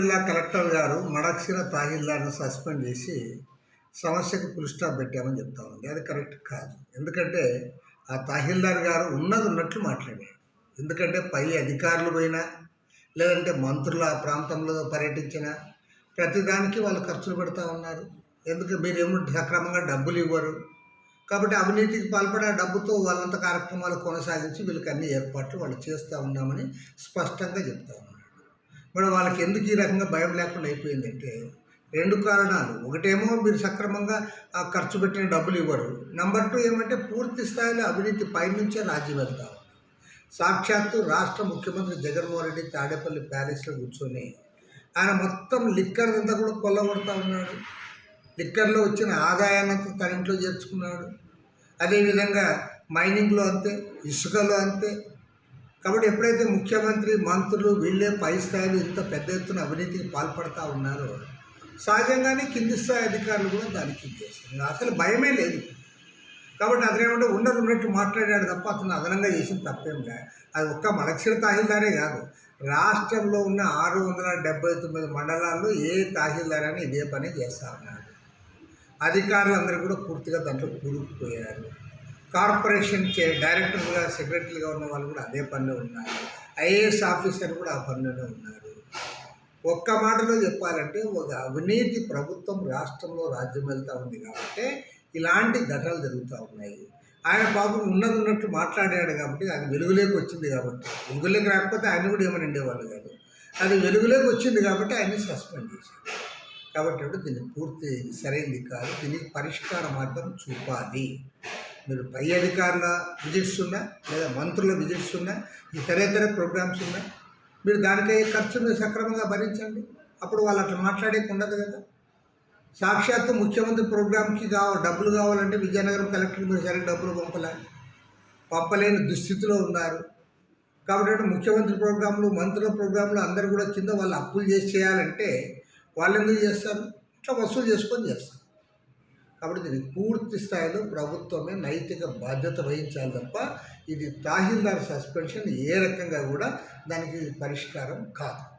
జిల్లా కలెక్టర్ గారు మడక్షిర తాహిల్దార్ను సస్పెండ్ చేసి సమస్యకు ఫుల్ స్టాప్ పెట్టామని చెప్తా ఉంది. అది కరెక్ట్ కాదు. ఎందుకంటే ఆ తహసీల్దార్ గారు ఉన్నది ఉన్నట్లు మాట్లాడారు. ఎందుకంటే పై అధికారులు పోయినా లేదంటే మంత్రులు ఆ ప్రాంతంలో పర్యటించిన ప్రతిదానికి వాళ్ళు ఖర్చులు పెడతా ఉన్నారు. ఎందుకు? మీరేమో సక్రమంగా డబ్బులు ఇవ్వరు. కాబట్టి అవినీతికి పాల్పడే డబ్బుతో వాళ్ళంత కార్యక్రమాలు కొనసాగించి వీళ్ళకి అన్ని ఏర్పాట్లు వాళ్ళు చేస్తూ ఉన్నామని స్పష్టంగా చెప్తా ఉన్నారు. మరి వాళ్ళకి ఎందుకు ఈ రకంగా భయం లేకుండా అయిపోయిందంటే రెండు కారణాలు. ఒకటేమో మీరు సక్రమంగా ఆ ఖర్చు పెట్టిన డబ్బులు ఇవ్వరు. నెంబర్ టూ ఏమంటే పూర్తి స్థాయిలో అవినీతి పైనుంచే రాజ్యం వెళ్తా సాక్షాత్తు రాష్ట్ర ముఖ్యమంత్రి జగన్మోహన్ రెడ్డి తాడేపల్లి ప్యాలెస్లో కూర్చొని ఆయన మొత్తం లిక్కర్ అంతా కూడా కొల్లగొడతా ఉన్నాడు. లిక్కర్లో వచ్చిన ఆదాయాన్నంతా తన ఇంట్లో చేర్చుకున్నాడు. అదేవిధంగా మైనింగ్లో అంతే ఇసుకలో అంతే కాబట్టి ఎప్పుడైతే ముఖ్యమంత్రి మంత్రులు వీళ్ళే పై స్థాయిలో ఇంత పెద్ద ఎత్తున అవినీతికి పాల్పడతా ఉన్నారో సహజంగానే కింది స్థాయి అధికారులు కూడా దానికి చేస్తారు అసలు భయమే లేదు కాబట్టి అతనేమంటే ఉన్నది ఉన్నట్టు మాట్లాడాడు తప్ప అతను అదనంగా చేసిన తప్పేం లేదు అది ఒక్క మలక్షణ తహసీల్దారే కాదు. రాష్ట్రంలో ఉన్న ఆరు వందల డెబ్బై తొమ్మిది మండలాల్లో ఏ తహసీల్దార్ అని ఇదే పని చేస్తా ఉన్నాడు అధికారులందరూ కూడా పూర్తిగా దాంట్లో కూరుకుపోయారు. కార్పొరేషన్ చే డైరెక్టర్గా సెక్రటరీగా ఉన్న వాళ్ళు కూడా అదే పనిలో ఉన్నారు. ఐఏఎస్ ఆఫీసర్ కూడా ఆ పనిలోనే ఉన్నారు. ఒక్క మాటలో చెప్పాలంటే ఒక అవినీతి ప్రభుత్వం రాష్ట్రంలో రాజ్యం వెళ్తూ ఉంది కాబట్టి ఇలాంటి ఘటనలు జరుగుతూ ఉన్నాయి. ఆయన పాపం ఉన్నది ఉన్నట్టు మాట్లాడాడు కాబట్టి అది వెలుగులోకి వచ్చింది కాబట్టి వెలుగులోకి రాకపోతే ఆయన కూడా ఏమని ఉండేవాళ్ళు కాదు. అది వెలుగులోకి వచ్చింది కాబట్టి ఆయన్ని సస్పెండ్ చేశారు. కాబట్టి దీన్ని పూర్తి సరైనది కాదు. దీనికి పరిష్కార మార్గం చూపాలి. మీరు పై అధికారుల విజిట్స్ ఉన్నా లేదా మంత్రుల విజిట్స్ ఉన్నా ఇతరేతర ప్రోగ్రామ్స్ ఉన్నా మీరు దానికై ఖర్చును సక్రమంగా భరించండి. అప్పుడు వాళ్ళు అట్లా మాట్లాడేకి ఉండదు కదా. సాక్షాత్తు ముఖ్యమంత్రి ప్రోగ్రామ్కి కావ డబ్బులు కావాలంటే విజయనగరం కలెక్టర్ మీరు సరే డబ్బులు పంపలే పంపలేని దుస్థితిలో ఉన్నారు. కాబట్టి ముఖ్యమంత్రి ప్రోగ్రాంలు మంత్రుల ప్రోగ్రాంలు అందరూ కూడా కింద వాళ్ళు అప్పులు చేసి చేయాలంటే వాళ్ళు ఎందుకు చేస్తారు? ఇట్లా వసూలు చేసుకొని చేస్తారు. కాబట్టి దీనికి పూర్తి స్థాయిలో ప్రభుత్వమే నైతిక బాధ్యత వహించాలి తప్ప ఇది తహసీల్దార్ సస్పెన్షన్ ఏ రకంగా కూడా దానికి పరిష్కారం కాదు.